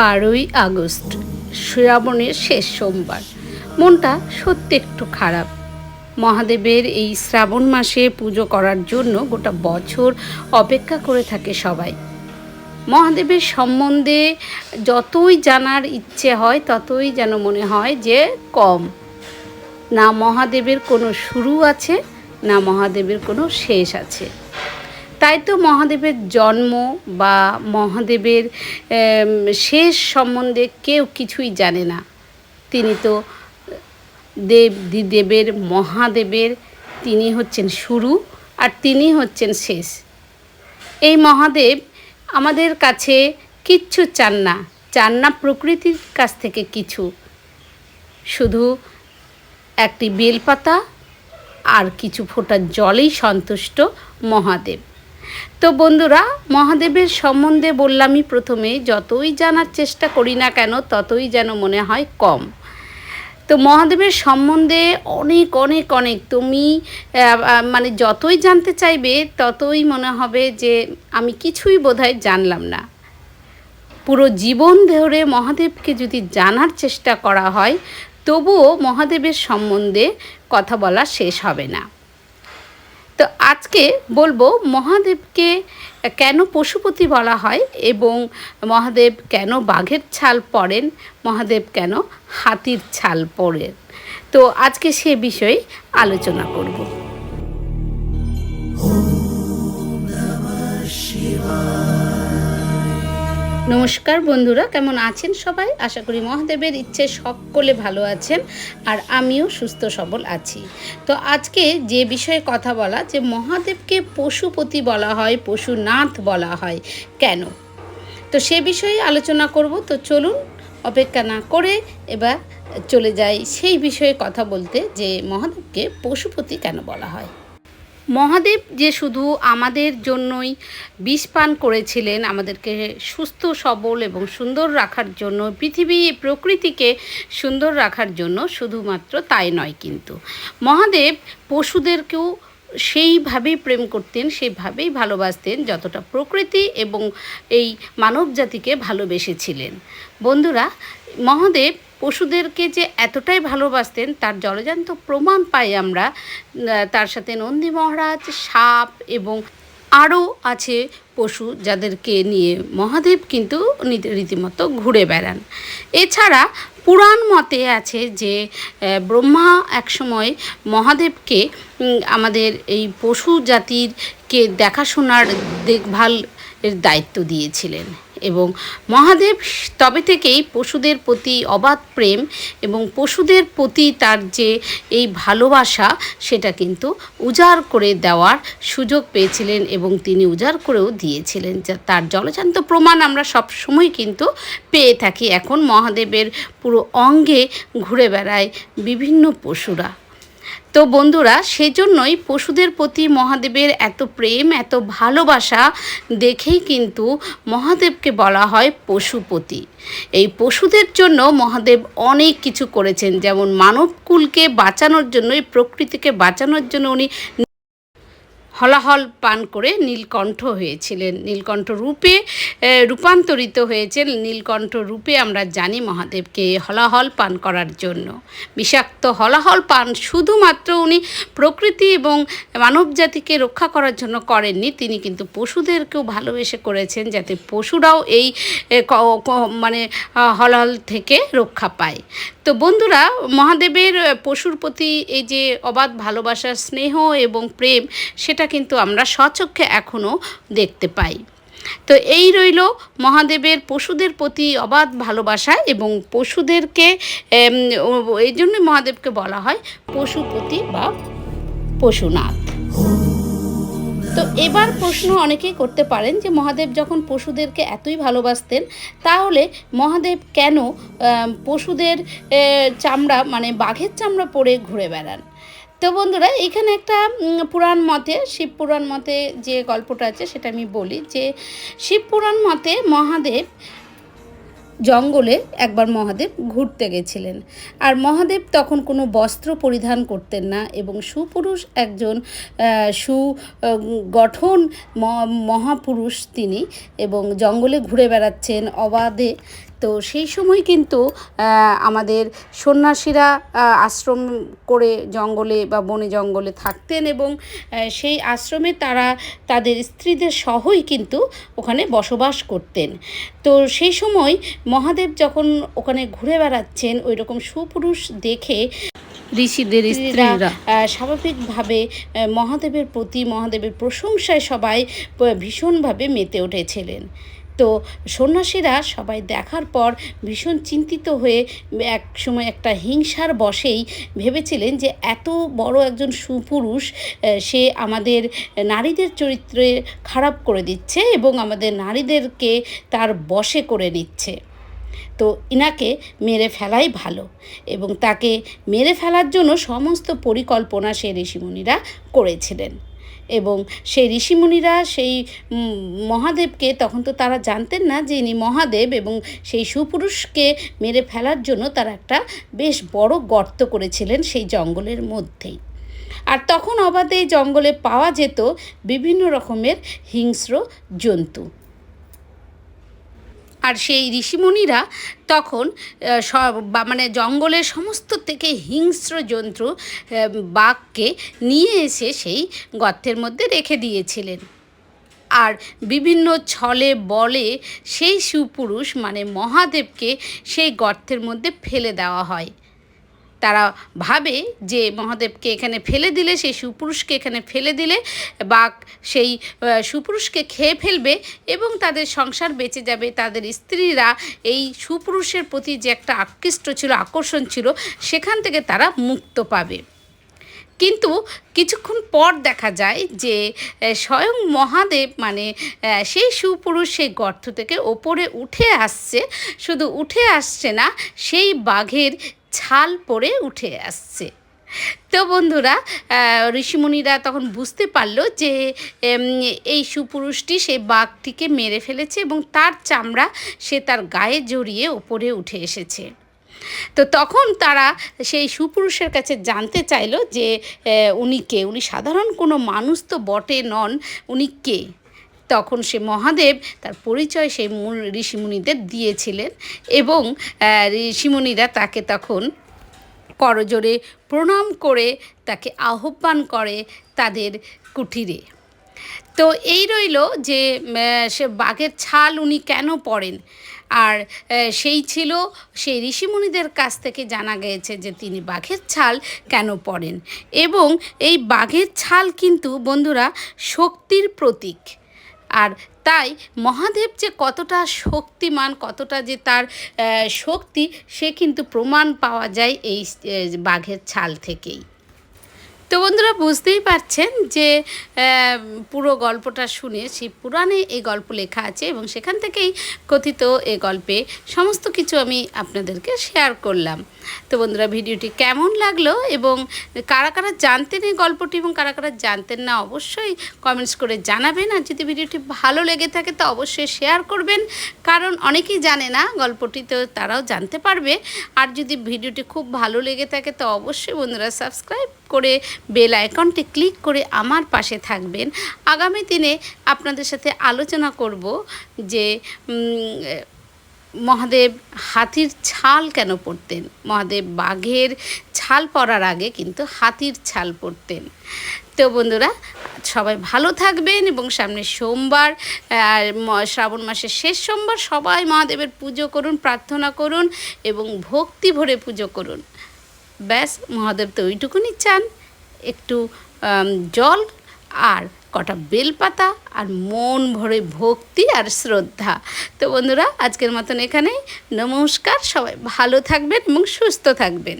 বারোই আগস্ট, শ্রাবণের শেষ সোমবার। মনটা সত্যি একটু খারাপ। মহাদেবের এই শ্রাবণ মাসে পুজো করার জন্য গোটা বছর অপেক্ষা করে থাকে সবাই। মহাদেবের সম্বন্ধে যতই জানার ইচ্ছে হয়, ততই যেন মনে হয় যে কম। না মহাদেবের কোনো শুরু আছে, না মহাদেবের কোনো শেষ আছে। তাই তো মহাদেবের জন্ম বা মহাদেবের শেষ সম্বন্ধে কেউ কিছুই জানে না। তিনি তো, দেব, দেবের, মহাদেবের, তিনি হচ্ছেন শুরু আর তিনি হচ্ছেন শেষ। এই মহাদেব আমাদের কাছে কিচ্ছু চান না চান না প্রকৃতির কাছ থেকে কিছু। শুধু একটি বেলপাতা আর কিছু ফোঁটা জলেই সন্তুষ্ট মহাদেব। তো বন্ধুরা, মহাদেবের সম্বন্ধে বললামই প্রথমে, যতই জানার চেষ্টা করি না কেন, ততই যেন মনে হয় কম। তো মহাদেবের সম্বন্ধে অনেক অনেক অনেক, তুমি মানে যতই জানতে চাইবে, ততই মনে হবে যে আমি কিছুই বোধহয় জানলাম না। পুরো জীবন ধরে মহাদেবকে যদি জানার চেষ্টা করা হয়, তবুও মহাদেবের সম্বন্ধে কথা বলা শেষ হবে না। তো আজকে বলব মহাদেবকে কেন পশুপতি বলা হয় এবং মহাদেব কেন বাঘের ছাল পড়েন মহাদেব কেন হাতির ছাল পড়েন তো আজকে সে বিষয়ে আলোচনা করব। নমস্কার বন্ধুরা, কেমন আছেন সবাই? আশা করি মহাদেবের ইচ্ছে সকলে ভালো আছেন আর আমিও সুস্থ সবল আছি। তো আজকে যে বিষয়ে কথা বলা, যে মহাদেবকে পশুপতি বলা হয়, পশুনাথ বলা হয়, কেন? তো সে বিষয়ে আলোচনা করব। তো চলুন, অপেক্ষা না করে এবার চলে যাই সেই বিষয়ে কথা বলতে, যে মহাদেবকে পশুপতি কেন বলা হয়। মহাদেব যে শুধু আমাদের জন্যই বিষ পান করেছিলেন, আমাদেরকে সুস্থ, সবল এবং সুন্দর রাখার জন্য, পৃথিবী, প্রকৃতিকে সুন্দর রাখার জন্য শুধুমাত্র তাই নয় কিন্তু। মহাদেব পশুদেরকেও সেইভাবেই প্রেম করতেন, সেইভাবেই ভালোবাসতেন যতটা প্রকৃতি এবং এই মানব জাতিকে ভালোবেসেছিলেন। বন্ধুরা, মহাদেব পশুদেরকে যে এতটাই ভালোবাসতেন, তার জলজান্ত প্রমাণ পাই আমরা তার সাথে নন্দী মহারাজ, সাপ এবং আরও আছে পশু যাদেরকে নিয়ে মহাদেব কিন্তু রীতিমতো ঘুরে বেড়ান। এছাড়া পুরাণ মতে আছে যে ব্রহ্মা একসময় মহাদেবকে আমাদের এই পশু জাতিরকে দেখাশোনার দেখভাল এর দায়িত্ব দিয়েছিলেন। এবং মহাদেব তবে থেকেই পশুদের প্রতি অবাধ প্রেম এবং পশুদের প্রতি তার যে এই ভালোবাসা, সেটা কিন্তু উজাড় করে দেওয়ার সুযোগ পেয়েছিলেন এবং তিনি উজাড় করেও দিয়েছিলেন। যা তার জলজান্ত প্রমাণ আমরা সব সময় কিন্তু পেয়ে থাকি। এখন মহাদেবের পুরো অঙ্গে ঘুরে বেড়ায় বিভিন্ন পশুরা। তো বন্ধুরা, সেজন্যই পশুদের প্রতি মহাদেবের এত প্রেম, এত ভালোবাসা দেখেই কিন্তু মহাদেবকে বলা হয় পশুপতি। এই পশুদের জন্য মহাদেব অনেক কিছু করেছেন। যেমন মানবকুলকে বাঁচানোর জন্যই, প্রকৃতিকে বাঁচানোর জন্য উনি হলাহল পান করে নীলকণ্ঠ হয়েছিলেন। নীলকণ্ঠ রূপে রূপান্তরিত হয়েছেন। নীলকণ্ঠ রূপে আমরা জানি মহাদেবকে হলাহল পান করার জন্য। বিষাক্ত হলাহল পান শুধুমাত্র উনি প্রকৃতি এবং মানব জাতিকে রক্ষা করার জন্য করেননি, তিনি কিন্তু পশুদেরকেও ভালোবেসে করেছেন যাতে পশুরাও এই মানে হলাহল থেকে রক্ষা পায়। তো বন্ধুরা, মহাদেবের পশুর প্রতি এই যে অবাধ ভালোবাসা, স্নেহ এবং প্রেম, সেটা কিন্তু আমরা স্বচক্ষে এখনও দেখতে পাই। তো এই রইল মহাদেবের পশুদের প্রতি অবাধ ভালোবাসা এবং পশুদেরকে এই জন্যই মহাদেবকে বলা হয় পশুপতি বা পশুনাথ। তো এবার প্রশ্ন অনেকেই করতে পারেন যে মহাদেব যখন পশুদেরকে এতই ভালোবাসতেন, তাহলে মহাদেব কেন পশুদের চামড়া মানে বাঘের চামড়া পরে ঘুরে বেড়ান? তো বন্ধুরা, এখানে একটা পুরাণ মতে, শিব পুরাণ মতে যে গল্পটা আছে সেটা আমি বলি যে, শিব পুরাণ মতে মহাদেব জঙ্গলে একবার মহাদেব ঘুরতে গেছিলেন। আর মহাদেব তখন কোনো বস্ত্র পরিধান করতেন না এবং সুপুরুষ একজন সু গঠন মহাপুরুষ তিনি এবং জঙ্গলে ঘুরে বেড়াচ্ছেন অবাধে। তো সেই সময় কিন্তু আমাদের সন্ন্যাসীরা আশ্রম করে জঙ্গলে বা বনে জঙ্গলে থাকতেন এবং সেই আশ্রমে তারা তাদের স্ত্রীদের সহই কিন্তু ওখানে বসবাস করতেন। তো সেই সময় মহাদেব যখন ওখানে ঘুরে বেড়াচ্ছেন ওই রকম সুপুরুষ দেখে ঋষিদের স্ত্রীরা স্বাভাবিকভাবে মহাদেবের প্রতি মহাদেবের প্রশংসায় সবাই ভীষণভাবে মেতে উঠেছিলেন। তো সন্ন্যাসীরা সবাই দেখার পর ভীষণ চিন্তিত হয়ে এক সময় একটা হিংসার বশেই ভেবেছিলেন যে এত বড় একজন সুপুরুষ সে আমাদের নারীদের চরিত্রে খারাপ করে দিচ্ছে এবং আমাদের নারীদেরকে তার বশে করে নিচ্ছে। তো ইনাকে মেরে ফেলাই ভালো এবং তাকে মেরে ফেলার জন্য সমস্ত পরিকল্পনা সে ঋষিমুনিরা করেছিলেন। এবং সেই ঋষিমুনিরা, সেই মহাদেবকে তখন তো তারা জানতেন না যে ইনি মহাদেব এবং সেই সুপুরুষকে মেরে ফেলার জন্য তারা একটা বেশ বড় গর্ত করেছিলেন সেই জঙ্গলের মধ্যেই। আর তখন অবাধে জঙ্গলে পাওয়া যেত বিভিন্ন রকমের হিংস্র জন্তু। আর সেই ঋষিমুনিরা তখন সব মানে জঙ্গলের সমস্ত থেকে হিংস্র জন্তু বাঘকে নিয়ে এসে সেই গর্তের মধ্যে রেখে দিয়েছিলেন। আর বিভিন্ন ছলে, বলে সেই সুপুরুষ মানে মহাদেবকে সেই গর্তের মধ্যে ফেলে দেওয়া হয়। তারা ভাবে যে মহাদেবকে এখানে ফেলে দিলে, সেই সুপুরুষকে এখানে ফেলে দিলে বাঘ সেই সুপুরুষকে খেয়ে ফেলবে এবং তাদের সংসার বেঁচে যাবে। তাদের স্ত্রীরা এই সুপুরুষের প্রতি যে একটা আকৃষ্ট ছিল, আকর্ষণ ছিল, সেখান থেকে তারা মুক্ত পাবে। কিন্তু কিছুক্ষণ পর দেখা যায় যে স্বয়ং মহাদেব মানে সেই সুপুরুষ সেই গর্ত থেকে ওপরে উঠে আসছে। শুধু উঠে আসছে না, সেই বাঘের ছাল পরে উঠে আসছে। তো বন্ধুরা ঋষিমুনিরা তখন বুঝতে পারল যে এই সুপুরুষটি সেই বাঘটিকে মেরে ফেলেছে এবং তার চামড়া সে তার গায়ে জড়িয়ে ওপরে উঠে এসেছে। তো তখন তারা সেই সুপুরুষের কাছে জানতে চাইলো যে উনি কে? উনি সাধারণ কোনো মানুষ তো বটে নন। উনি কে? তখন সে মহাদেব তার পরিচয় সেই ঋষিমুনিদের দিয়েছিলেন এবং ঋষিমুনিরা তাকে তখন করজোরে প্রণাম করে তাকে আহ্বান করে তাদের কুঠিরে তো এই রইল যে সে বাঘের ছাল উনি কেন পড়েন? আর সেই ছিল, সেই ঋষিমুনিদের কাছ থেকে জানা গিয়েছে যে তিনি বাঘের ছাল কেন পড়েন। এবং এই বাঘের ছাল কিন্তু বন্ধুরা শক্তির প্রতীক। আর তাই মহাদেব যে কতটা শক্তিমান, কতটা যে তার শক্তি, সে কিন্তু প্রমাণ পাওয়া যায় এই বাঘের ছাল থেকেই। তো বন্ধুরা বুঝতেই পারছেন যে পুরো গল্পটা শুনে সেই পুরাণে এই গল্প লেখা আছে এবং সেখান থেকেই কথিত এই গল্পে সমস্ত কিছু আমি আপনাদেরকে শেয়ার করলাম। তো বন্ধুরা ভিডিওটি কেমন লাগল এবং কারা কারা জানতেন এই গল্পটি এবং কারা কারা জানতেন না অবশ্যই কমেন্টস করে জানাবেন। আর যদি ভিডিওটি ভালো লেগে থাকে তো অবশ্যই শেয়ার করবেন, কারণ অনেকেই জানে না গল্পটি, তো তারাও জানতে পারবে। আর যদি ভিডিওটি খুব ভালো লেগে থাকে তো অবশ্যই বন্ধুরা সাবস্ক্রাইব করে বেল আইকনটি ক্লিক করে আমার পাশে থাকবেন। আগামী দিনে আপনাদের সাথে আলোচনা করব যে মহাদেব হাতির ছাল কেন পরতেন? মহাদেব বাঘের ছাল পরার আগে কিন্তু হাতির ছাল পরতেন। তো বন্ধুরা, সবাই ভালো থাকবেন এবং সামনে সোমবার শ্রাবণ মাসের শেষ সোমবার সবাই মহাদেবের পুজো করুন, প্রার্থনা করুন এবং ভক্তি ভরে পুজো করুন। ব্যাস, মহাদেব তো ওইটুকুনি চান। একটু জল আর কটা বেলপাতা আর মন ভরে ভক্তি আর শ্রদ্ধা। তো বন্ধুরা, আজকের মতন এখানেই। নমস্কার, সবাই ভালো থাকবেন এবং সুস্থ থাকবেন।